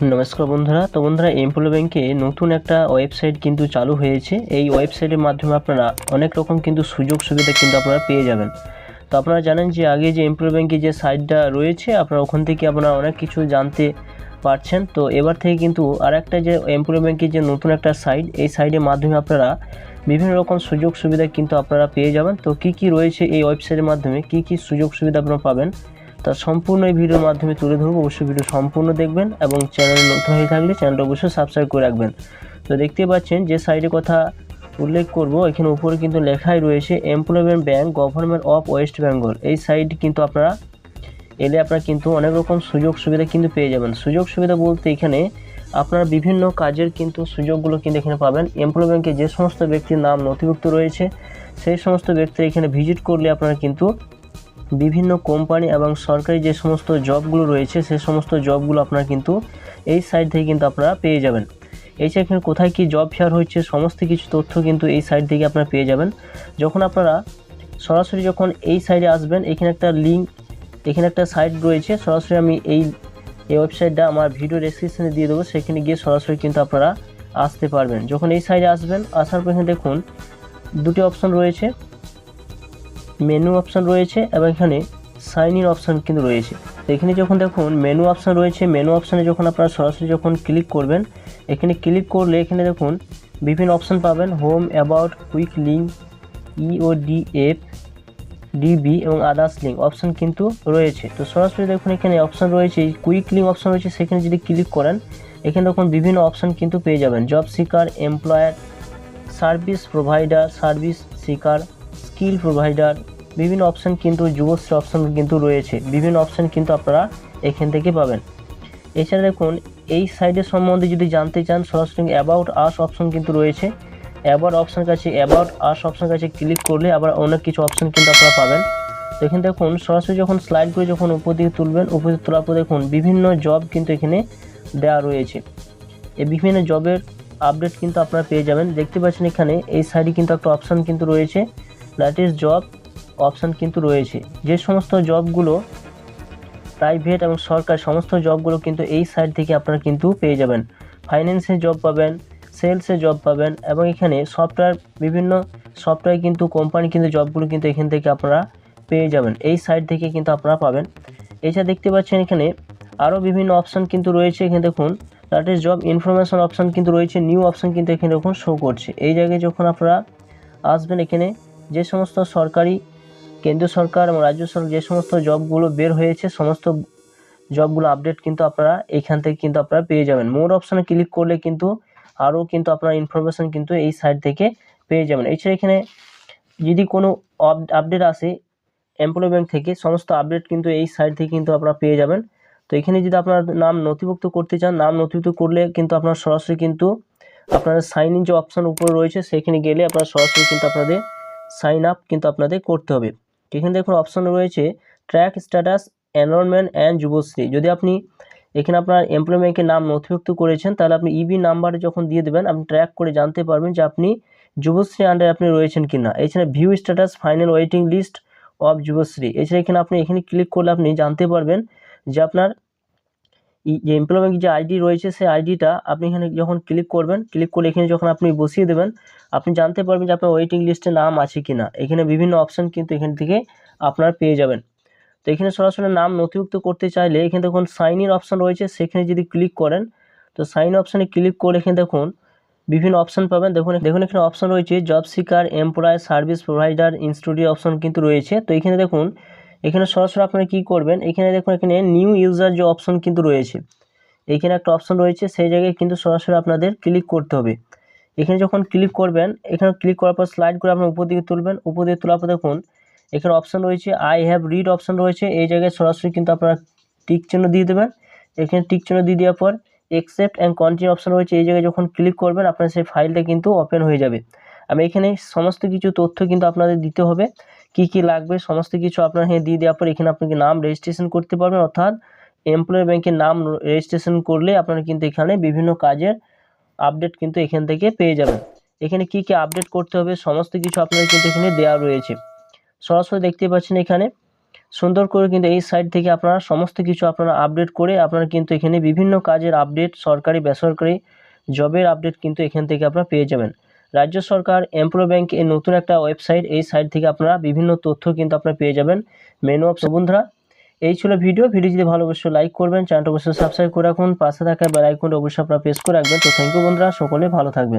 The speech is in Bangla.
নমস্কার বন্ধুরা। তো বন্ধুরা এমপ্লয় ব্যাংকে নতুন একটা ওয়েবসাইট কিন্তু চালু হয়েছে। এই ওয়েবসাইটের মাধ্যমে আপনারা অনেক রকম কিন্তু সুযোগ সুবিধা কিন্তু আপনারা পেয়ে যাবেন। তো আপনারা জানেন যে আগে যে এমপ্লয় ব্যাংকে যে সাইটটা রয়েছে, আপনারা ওখান থেকে আপনারা অনেক কিছু জানতে পারছেন। তো এবার থেকে কিন্তু আর একটা যে এমপ্লয় ব্যাংকের যে নতুন একটা সাইট, এই সাইটের মাধ্যমে আপনারা বিভিন্ন রকম সুযোগ সুবিধা কিন্তু আপনারা পেয়ে যাবেন। তো কি কি রয়েছে এই ওয়েবসাইটের মাধ্যমে? কি কি সুযোগ সুবিধা আপনারা পাবেন? তা সম্পূর্ণ এই ভিডিওর মাধ্যমে তুলে ধরবো। অবশ্যই ভিডিও সম্পূর্ণ দেখবেন এবং চ্যানেল নতুন হয়ে থাকলে চ্যানেলটা অবশ্যই সাবস্ক্রাইব করে রাখবেন। তো দেখতে পাচ্ছেন যে সাইডে কথা উল্লেখ করব, এখানে উপরে কিন্তু লেখাই রয়েছে employment bank government of west Bengal এই সাইট কিন্তু আপনারা এলে আপনারা কিন্তু অনেক রকম সুযোগ সুবিধা কিন্তু পেয়ে যাবেন। সুযোগ সুবিধা বলতে এখানে আপনারা বিভিন্ন কাজের কিন্তু সুযোগগুলো কিন্তু এখানে পাবেন। এমপ্লয় ব্যাংকে যে সমস্ত ব্যক্তির নাম নথিভুক্ত রয়েছে, সেই সমস্ত ব্যক্তি এখানে ভিজিট করলে আপনারা কিন্তু বিভিন্ন কোম্পানি এবং সরকারি যে সমস্ত জবগুলো রয়েছে, সে সমস্ত জবগুলো আপনারা কিন্তু এই সাইট থেকে কিন্তু আপনারা পেয়ে যাবেন। এছাড়া এখানে কোথায় কি জব ফেয়ার হচ্ছে সমস্ত কিছু তথ্য কিন্তু এই সাইট থেকে আপনারা পেয়ে যাবেন। যখন আপনারা সরাসরি যখন এই সাইডে আসবেন, এখানে একটা লিঙ্ক এখানে একটা সাইট রয়েছে, সরাসরি আমি এই এই ওয়েবসাইটটা আমার ভিডিও ডেসক্রিপশনে দিয়ে দেবো, সেখানে গিয়ে সরাসরি কিন্তু আপনারা আসতে পারবেন। যখন এই সাইডে আসবেন, আসার পর দেখুন, দুটি অপশন রয়েছে। মেনু অপশন রয়েছে এবং এখানে সাইন ইন অপশন কিন্তু রয়েছে। এখানে যখন দেখুন মেনু অপশান রয়েছে মেনু অপশানে যখন আপনারা সরাসরি যখন ক্লিক করবেন, এখানে ক্লিক করলে এখানে দেখুন বিভিন্ন অপশান পাবেন home about quick link EODF DB এবং আদার্স লিঙ্ক অপশান কিন্তু রয়েছে। তো সরাসরি দেখুন এখানে অপশান রয়েছে কুইক লিঙ্ক অপশন রয়েছে, সেখানে যদি ক্লিক করেন, এখানে দেখুন বিভিন্ন অপশান কিন্তু পেয়ে যাবেন। Job seeker employer service provider service seeker skill provider বিভিন্ন অপশান কিন্তু, যুবশ্রী অপশান কিন্তু রয়েছে। বিভিন্ন অপশান কিন্তু আপনারা এখান থেকে পাবেন। এছাড়া দেখুন, এই সাইডের সম্বন্ধে যদি জানতে চান, সরাসরি অ্যাবাউট আস অপশন কিন্তু রয়েছে। অ্যাবাউট অপশান কাছে অ্যাবাউট আস অপশান কাছে ক্লিক করলে আবার অনেক কিছু অপশান কিন্তু আপনারা পাবেন। তো এখানে দেখুন, সরাসরি যখন স্লাইড করে যখন উপর দিকে তুলবেন, উপর দিকে তোলার পর দেখুন, বিভিন্ন জব কিন্তু এখানে দেওয়া রয়েছে। এই বিভিন্ন জবের আপডেট কিন্তু আপনারা পেয়ে যাবেন। দেখতে পাচ্ছেন এখানে, এই সাইডে কিন্তু একটা অপশান কিন্তু রয়েছে। দ্যাট জব অপশান কিন্তু রয়েছে। যে সমস্ত জবগুলো প্রাইভেট এবং সরকার সমস্ত জবগুলো কিন্তু এই সাইড থেকে আপনারা কিন্তু পেয়ে যাবেন। ফাইন্যান্সে জব পাবেন সেলসে জব পাবেন এবং এখানে সফটওয়্যার বিভিন্ন সফটওয়্যার কিন্তু কোম্পানি কিন্তু জবগুলো কিন্তু এখান থেকে আপনারা পেয়ে যাবেন। এই সাইড থেকে কিন্তু আপনারা পাবেন। এছাড়া দেখতে পাচ্ছেন এখানে আরও বিভিন্ন অপশান কিন্তু রয়েছে। এখানে দেখুন ইজ জব ইনফরমেশন অপশান কিন্তু রয়েছে নিউ অপশান কিন্তু এখানে দেখুন শো করছে। এই জায়গায় যখন আপনারা আসবেন এখানে যে সমস্ত সরকারি, কেন্দ্র সরকার এবং রাজ্য সরকার যে সমস্ত জবগুলো বের হয়েছে, সমস্ত জবগুলো আপডেট কিন্তু আপনারা এখান থেকে কিন্তু আপনারা পেয়ে যাবেন। মোর অপশানে ক্লিক করলে কিন্তু আরও কিন্তু আপনার ইনফরমেশান কিন্তু এই সাইট থেকে পেয়ে যাবেন। এছাড়া এখানে যদি কোনো আপডেট আসে এমপ্লয় থেকে সমস্ত আপডেট কিন্তু এই সাইট থেকে কিন্তু আপনারা পেয়ে যাবেন। তো এখানে যদি আপনার নাম নথিভুক্ত করতে চান, নাম নথিভুক্ত করলে কিন্তু আপনার সরাসরি কিন্তু আপনাদের সাইন ইন যে অপশান উপরে রয়েছে, সেখানে গেলে আপনারা সরাসরি কিন্তু আপনাদের সাইন আপ কিন্তু আপনাদের করতে হবে। এখানে দেখুন অপশান রয়েছে track status enrolment and Yuvashree. যদি আপনি এখানে আপনার এমপ্লয় ব্যাংকের নাম নথিভুক্ত করেছেন, তাহলে আপনি ইবি নাম্বারে যখন দিয়ে দেবেন, আপনি ট্র্যাক করে জানতে পারবেন যে আপনি যুবশ্রী আন্ডারে আপনি রয়েছেন কি না এছাড়া view status final waiting list of Yuvashree. এছাড়া এখানে আপনি এখানে ক্লিক করলে আপনি জানতে পারবেন যে আপনার যে এমপ্লয় ব্যাংক যে আইডি রয়েছে সেই আইডিটা আপনি এখানে যখন ক্লিক করবেন ক্লিক করে এখানে যখন আপনি বসিয়ে দেবেন, আপনি জানতে পারবেন যে আপনার ওয়েটিং লিস্টে নাম আছে কি না এখানে বিভিন্ন অপশান কিন্তু এখান থেকে আপনার পেয়ে যাবেন। তো এখানে সরাসরি নাম নথিভুক্ত করতে চাইলে এখানে দেখুন সাইন ইন অপশান রয়েছে, সেখানে যদি ক্লিক করেন, তো সাইন অপশানে ক্লিক করে এখানে দেখুন, বিভিন্ন অপশান পাবেন। দেখুন দেখুন এখানে অপশান রয়েছে job seeker employ service provider institute option কিন্তু রয়েছে। তো এখানে দেখুন এখানে সরাসরি আপনারা কী করবেন? এখানে দেখুন, এখানে নিউ ইউজার যে অপশন কিন্তু রয়েছে, এখানে একটা অপশন রয়েছে, সেই জায়গায় কিন্তু সরাসরি আপনাদের ক্লিক করতে হবে। এখানে যখন ক্লিক করবেন, এখানে ক্লিক করার পর স্লাইড করে আপনার উপর দিকে তুলবেন। উপর দিকে তোলার পর দেখুন, এখানে অপশন রয়েছে আই হ্যাভ রিড অপশন রয়েছে। এই জায়গায় সরাসরি কিন্তু আপনারা টিক চিহ্ন দিয়ে দেবেন। এখানে টিক চিহ্ন দিয়ে দেওয়ার পর একসেপ্ট অ্যান্ড কন্টিনিউ অপশন রয়েছে। এই জায়গায় যখন ক্লিক করবেন, আপনার সেই ফাইলটা কিন্তু ওপেন হয়ে যাবে। আমি এখানে সমস্ত কিছু তথ্য কিন্তু আপনাদের দিতে হবে। কি কি লাগবে, সমস্ত কিছু আপনার হ্যাঁ দিয়ে দেওয়ার পর এখানে আপনাকে নাম রেজিস্ট্রেশন করতে পারবেন। অর্থাৎ এমপ্লয় ব্যাংকের নাম রেজিস্ট্রেশন করলে আপনারা কিন্তু এখানে বিভিন্ন কাজের আপডেট কিন্তু এখান থেকে পেয়ে যাবেন। এখানে কি কি আপডেট করতে হবে, সমস্ত কিছু আপনাদের কিন্তু এখানে দেওয়া রয়েছে। সরাসরি দেখতে পাচ্ছেন এখানে, সুন্দর করে কিন্তু এই সাইট থেকে আপনারা সমস্ত কিছু আপনারা আপডেট করে আপনারা কিন্তু এখানে বিভিন্ন কাজের আপডেট সরকারি, বেসরকারি জবের আপডেট কিন্তু এখান থেকে আপনারা পেয়ে যাবেন। রাজ্য সরকার এমপ্লয় ব্যাংক এর নতুন একটা ওয়েবসাইট, এই সাইট থেকে আপনারা বিভিন্ন তথ্য কিন্তু আপনারা পেয়ে যাবেন। মেনু অফ বন্ধুরা, এই ছিল ভিডিও। ভিডিও যদি ভালো অবশ্যই লাইক করবেন, চ্যানেলটা অবশ্যই সাবস্ক্রাইব করে রাখুন। পাশে থাকা বেল আইকনটা অবশ্যই আপনারা প্রেস করে রাখবেন। তো থ্যাংক ইউ বন্ধুরা, সকলে ভালো থাকবেন।